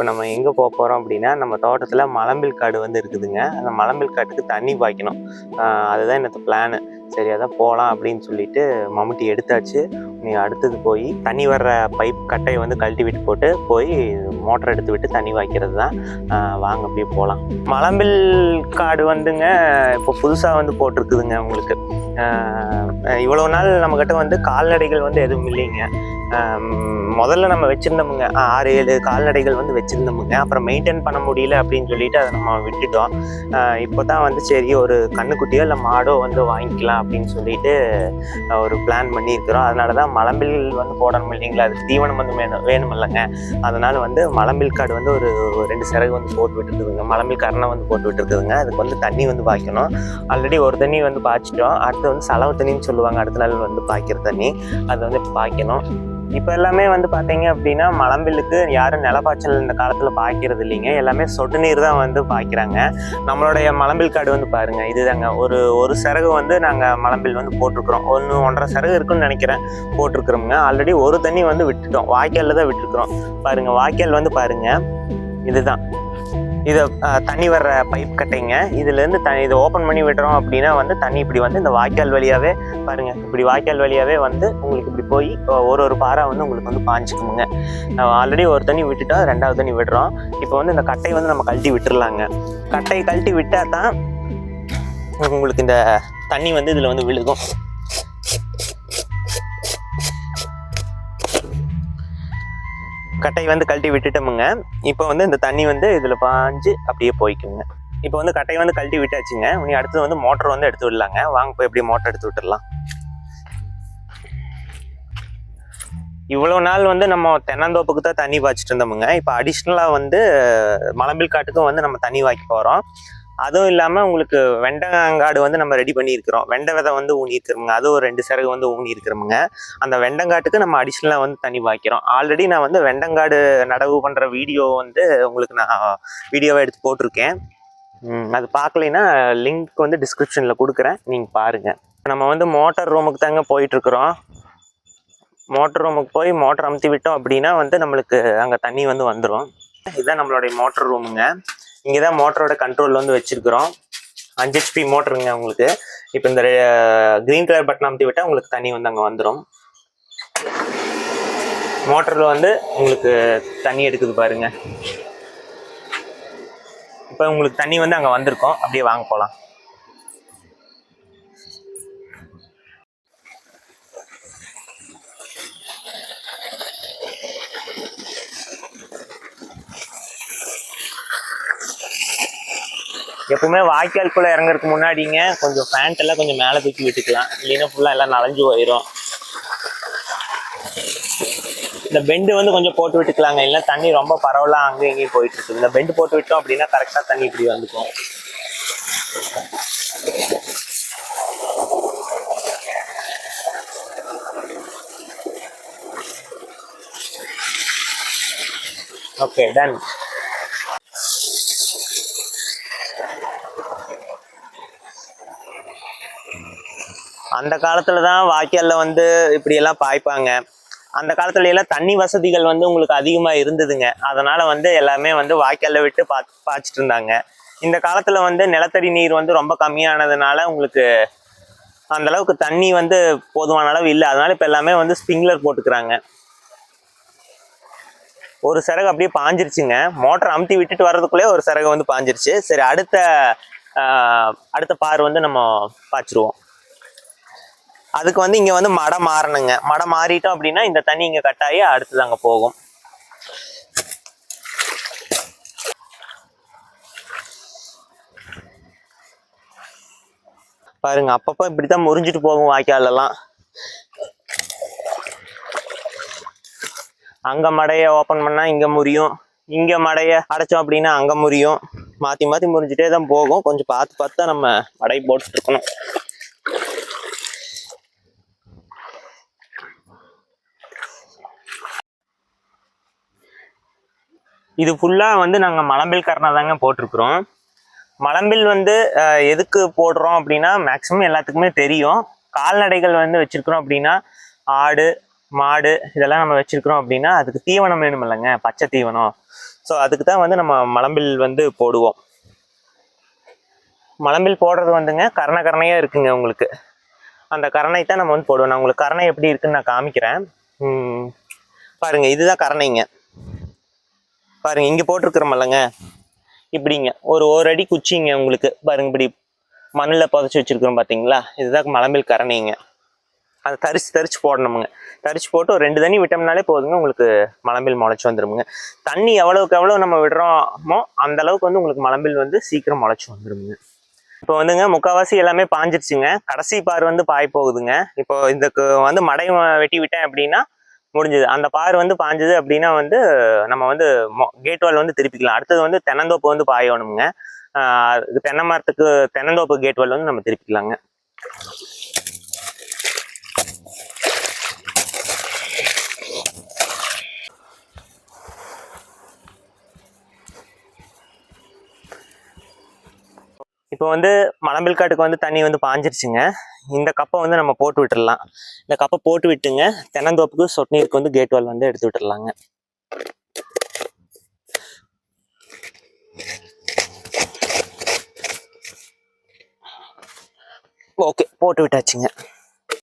இப்போ நம்ம எங்கே போக போகிறோம் அப்படின்னா நம்ம தோட்டத்தில் மலம்பில் காடு வந்து இருக்குதுங்க. அந்த மலம்பில் காட்டுக்கு தண்ணி பாய்க்கணும். அதுதான் எனக்கு பிளானு சரி அதான் போகலாம் அப்படின்னு சொல்லிட்டு மம்முட்டி எடுத்தாச்சு. நீ அடுத்தது போய் தண்ணி வர்ற பைப் கட்டையை வந்து கழட்டி விட்டு போட்டு போய் மோட்டர் எடுத்து விட்டு தண்ணி வாய்க்கிறது தான். வாங்க அப்படியே போகலாம் மலம்பில் காடு வந்துங்க இப்போ புதுசாக வந்து போட்டிருக்குதுங்க உங்களுக்கு. இவ்வளோ நாள் நம்மக்கிட்ட வந்து கால்நடைகள் வந்து எதுவும் இல்லைங்க. முதல்ல நம்ம வச்சுருந்தோமுங்க. ஆறு ஏழு கால்நடைகள் வந்து வச்சுருந்தோமுங்க. அப்புறம் மெயின்டைன் பண்ண முடியல அப்படின்னு சொல்லிட்டு அதை நம்ம விட்டுட்டோம். இப்போ தான் வந்து சரி ஒரு கண்ணுக்குட்டியோ இல்லை மாடோ வந்து வாங்கிக்கலாம் அப்படின்னு சொல்லிட்டு ஒரு பிளான் பண்ணியிருக்கிறோம். அதனால தான் மலம்பில் வந்து போடணும் இல்லைங்களா? அது தீவனம் வந்து வேணும் வேணும் இல்லைங்க அதனால் வந்து மலம்பில் காடு வந்து ஒரு ரெண்டு சிறகு வந்து போட்டு விட்டுருக்குதுங்க. மலம்பில் கரணை வந்து போட்டு விட்டுருக்குதுங்க. அதுக்கு வந்து தண்ணி வந்து பாய்க்கணும். ஆல்ரெடி ஒரு தண்ணி வந்து பாய்ச்சிட்டோம். அடுத்து வந்து செலவு தண்ணின்னு சொல்லுவாங்க. அடுத்த நாள் வந்து பாய்க்கிற தண்ணி. அதை வந்து பாய்க்கணும். இப்போ எல்லாமே வந்து பார்த்தீங்க அப்படின்னா மலம்பிலுக்கு யாரும் நிலப்பாய்ச்சல் இந்த காலத்தில் பாய்க்கிறது இல்லைங்க. எல்லாமே சொட்டு நீர் தான் வந்து பாய்க்கிறாங்க. நம்மளுடைய மலம்பில் காடு வந்து பாருங்க இதுதாங்க. ஒரு ஒரு சிறகு வந்து நாங்கள் மலம்பில் வந்து போட்டிருக்கிறோம். ஒன்று ஒன்றரை சிறகு இருக்குன்னு நினைக்கிறேன் போட்டிருக்கிறோம்ங்க. ஆல்ரெடி ஒரு தண்ணி வந்து விட்டுட்டோம். வாய்க்காலில் தான் விட்டுருக்குறோம். பாருங்கள் வாய்க்கால் வந்து பாருங்க இதுதான். இதை தண்ணி வர்ற பைப் கட்டைங்க. இதுலேருந்து த இதை ஓப்பன் பண்ணி விடுறோம் அப்படின்னா வந்து தண்ணி இப்படி வந்து இந்த வாய்க்கால் வழியாகவே பாருங்கள் இப்படி வாய்க்கால் வழியாகவே வந்து உங்களுக்கு இப்படி போய் ஒரு ஒரு பாறை வந்து உங்களுக்கு வந்து பாஞ்சிக்கோங்க ஆல்ரெடி ஒரு தண்ணி விட்டுட்டோம் ரெண்டாவது தண்ணி விடுறோம். இப்போ வந்து இந்த கட்டை வந்து நம்ம கழட்டி விட்டுறலாங்க. கட்டையை கழட்டி விட்டால் தான் உங்களுக்கு இந்த தண்ணி வந்து இதில் வந்து விழுகும். கட்டை வந்து கழட்டி விட்டுட்டோமுங்க. இப்போ வந்து இந்த தண்ணி வந்து இதில் பாஞ்சு அப்படியே போய்க்குங்க. இப்போ வந்து கட்டையை வந்து கழட்டி விட்டாச்சுங்க. இனி அடுத்தது வந்து மோட்டர் வந்து எடுத்து விடலாங்க. வாங்க போய் எப்படி மோட்டர் எடுத்து விட்டுடலாம். இவ்வளோ நாள் வந்து நம்ம தென்னந்தோப்புக்கு தான் தண்ணி பாய்ச்சிட்டு இருந்தோமுங்க. இப்போ அடிஷ்னலாக வந்து மலம்பில் காட்டுக்கும் வந்து நம்ம தண்ணி வாய்க்க போகிறோம் அதுவும் இல்லாமல் உங்களுக்கு வெண்டங்காடு வந்து நம்ம ரெடி பண்ணியிருக்கிறோம். வெண்டை விதை வந்து ஊனியிருக்கிறோமுங்க. அது ஒரு ரெண்டு சிறகு வந்து ஊனியிருக்கிறோமுங்க. அந்த வெண்டங்காட்டுக்கு நம்ம அடிஷ்னலாக வந்து தண்ணி பாய்க்கிறோம். ஆல்ரெடி நான் வந்து வெண்டங்காடு நடவு பண்ணுற வீடியோ வந்து உங்களுக்கு நான் வீடியோவை எடுத்து போட்டிருக்கேன். அது பார்க்கலைன்னா லிங்க் வந்து டிஸ்கிரிப்ஷனில் கொடுக்குறேன். நீங்கள் பாருங்கள் நம்ம வந்து மோட்டார் ரூமுக்கு தாங்க போயிட்டுருக்குறோம். மோட்டர் ரூமுக்கு போய் மோட்டர் அமுத்தி விட்டோம் அப்படின்னா வந்து நம்மளுக்கு அங்கே தண்ணி வந்து வந்துடும் இதுதான் நம்மளுடைய மோட்டர் ரூமுங்க இங்கே தான் மோட்டரோட கண்ட்ரோல் வந்து வச்சுருக்குறோம். அஞ்சு ஹெச்பி மோட்டருங்க உங்களுக்கு. இப்போ இந்த க்ரீன் கலர் பட்டன் அமுத்தி விட்டால் உங்களுக்கு தண்ணி வந்து அங்கே வந்துடும் மோட்டரில் வந்து உங்களுக்கு தண்ணி எடுக்குது பாருங்க. இப்போ உங்களுக்கு தண்ணி வந்து அங்கே வந்திருக்கோம். அப்படியே வாங்க போகலாம் எப்பவுமே வாய்க்கால்குள்ளே இறங்குறதுக்கு முன்னாடிங்க கொஞ்சம் பேண்ட் எல்லாம் கொஞ்சம் மேலே தூக்கி விட்டுக்கலாம். இல்லைன்னா ஃபுல்லாக எல்லாம் நலஞ்சு போயிடும் இந்த பெண்டு வந்து கொஞ்சம் போட்டு விட்டுக்கலாங்க. இல்லைன்னா தண்ணி ரொம்ப பரவலாக அங்கேயும் இங்கேயும் போயிட்டு இருக்குது இந்த பெண்டு போட்டு விட்டோம் அப்படின்னா கரெக்டாக தண்ணி இப்படி வந்துக்கும். ஓகே டன் அந்த காலத்துல தான் வாய்க்கால்ல வந்து இப்படி எல்லாம் பாய்ப்பாங்க. அந்த காலத்துல எல்லாம் தண்ணி வசதிகள் வந்து உங்களுக்கு அதிகமா இருந்ததுங்க. அதனால வந்து எல்லாமே வந்து வாய்க்கால்ல விட்டு பா பாய்ச்சிட்டு இருந்தாங்க. இந்த காலத்துல வந்து நிலத்தடி நீர் வந்து ரொம்ப கம்மியானதுனால உங்களுக்கு அந்த அளவுக்கு தண்ணி வந்து போதுமான அளவு இல்லை. அதனால இப்ப எல்லாமே வந்து ஸ்பிங்லர் போட்டுக்கிறாங்க. ஒரு சிறகு அப்படியே பாஞ்சிருச்சுங்க. மோட்டர் அமுத்தி விட்டுட்டு வர்றதுக்குள்ளே ஒரு சிறகு வந்து பாஞ்சிருச்சு. சரி அடுத்த அடுத்த பார் வந்து நம்ம பாய்ச்சிருவோம். அதுக்கு வந்து இங்கே வந்து மடம் மாறணுங்க. மடம் மாறிட்டோம் அப்படின்னா இந்த தண்ணி இங்கே கட்டாயி அடுத்தது அங்கே போகும். பாருங்க அப்பப்போ இப்படித்தான் முறிஞ்சிட்டு போகும் வாய்க்காலெல்லாம். அங்கே மடையை ஓப்பன் பண்ணால் இங்கே முறியும். இங்கே மடையை அடைச்சோம் அப்படின்னா அங்கே முறியும். மாற்றி மாற்றி முறிஞ்சிட்டே தான் போகும். கொஞ்சம் பார்த்து பார்த்து தான் நம்ம மடை போட்டுட்டு இது ஃபுல்லாக வந்து நாங்கள் மலம்பில் கரணை தாங்க போட்டிருக்கிறோம். மலம்பில் வந்து எதுக்கு போடுறோம் அப்படின்னா மேக்ஸிமம் எல்லாத்துக்குமே தெரியும். கால்நடைகள் வந்து வச்சுருக்குறோம் அப்படின்னா ஆடு மாடு இதெல்லாம் நம்ம வச்சுருக்குறோம் அப்படின்னா அதுக்கு தீவனம் வேணும் இல்லைங்க பச்சை தீவனம். ஸோ அதுக்கு தான் வந்து நம்ம மலம்பில் வந்து போடுவோம். மலம்பில் போடுறது வந்துங்க கரண கரணையாக இருக்குங்க உங்களுக்கு. அந்த கரணை தான் நம்ம வந்து போடுவோம். நான் உங்களுக்கு கரணை எப்படி இருக்குன்னு நான் காமிக்கிறேன். பாருங்கள் இதுதான் கரணைங்க. பாருங்க இங்கே போட்டிருக்கிறோமல்லங்க இப்படிங்க ஒரு ஒரு அடி குச்சிங்க உங்களுக்கு. பாருங்க இப்படி மண்ணில் புதைச்சி வச்சிருக்கிறோம் பார்த்தீங்களா இதுதான் மலம்பில் கரணைங்க. அதை தரிச்சு தரிச்சு போடணுமுங்க. தரிச்சு போட்டு ஒரு ரெண்டு தண்ணி விட்டோம்னாலே போதுங்க உங்களுக்கு மலம்பில் முளைச்சி வந்துருமுங்க. தண்ணி எவ்வளோக்கு எவ்வளோ நம்ம விடுறோமோ அந்த அளவுக்கு வந்து உங்களுக்கு மலம்பில் வந்து சீக்கிரம் முளைச்சி வந்துருமுங்க. இப்போ வந்துங்க முக்கால்வாசி எல்லாமே பாஞ்சிருச்சுங்க. கடைசி பார் வந்து பாய் போகுதுங்க இப்போ இதுக்கு வந்து மடை வெட்டி விட்டேன் அப்படின்னா முடிஞ்சது. அந்த பார் வந்து பாஞ்சது அப்படின்னா வந்து நம்ம வந்து கேட் வால் வந்து திருப்பிக்கலாம். அடுத்தது வந்து தென்னந்தோப்பு வந்து பாயணுங்க தென்னை மரத்துக்கு தென்னந்தோப்பு கேட் வால் வந்து நம்ம திருப்பிக்கலாங்க. இப்போ வந்து மலம்பில் காட்டுக்கு வந்து தண்ணி வந்து பாஞ்சிருச்சுங்க. இந்த கப்பை வந்து நம்ம போட்டு விட்டுடலாம் இந்த கப்பை போட்டு விட்டுங்க. தென்னந்தோப்புக்கு சொட்டுநீருக்கு வந்து கேட் வால் வந்து எடுத்து விட்டுடலாங்க ஓகே போட்டு விட்டாச்சுங்க.